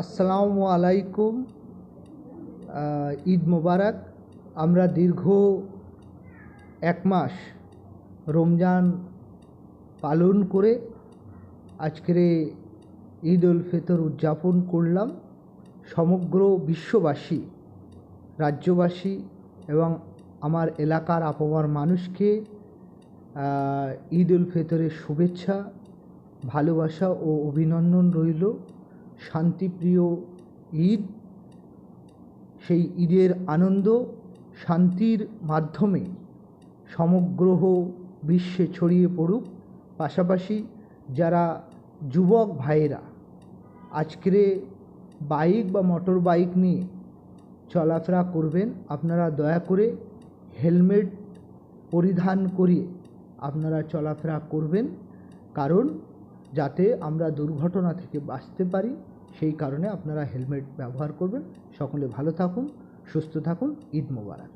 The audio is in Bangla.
আসসালামু আলাইকুম ঈদ মোবারক। আমরা দীর্ঘ এক মাস রমজান পালন করে আজকের ঈদ উল ফিতর উদযাপন করলাম। সমগ্র বিশ্ববাসী, রাজ্যবাসী এবং আমার এলাকার আপামার মানুষকে ঈদ উল ফিতরের শুভেচ্ছা, ভালোবাসা ও অভিনন্দন রইল। শান্তিপ্রিয় ঈদ, সেই ঈদের আনন্দ শান্তির মাধ্যমে সমগ্র বিশ্বে ছড়িয়ে পড়ুক। পাশাপাশি যারা যুবক ভাইয়েরা, আজকের বাইক বা মোটর বাইক নিয়ে চলাফেরা করবেন, আপনারা দয়া করে হেলমেট পরিধান করিয়ে আপনারা চলাফেরা করবেন। কারণ যাতে আমরা দুর্ঘটনা থেকে বাঁচতে পারি সেই কারণে আপনারা হেলমেট ব্যবহার করবেন। সকলে ভালো থাকুন সুস্থ থাকুন। ঈদ মোবারক।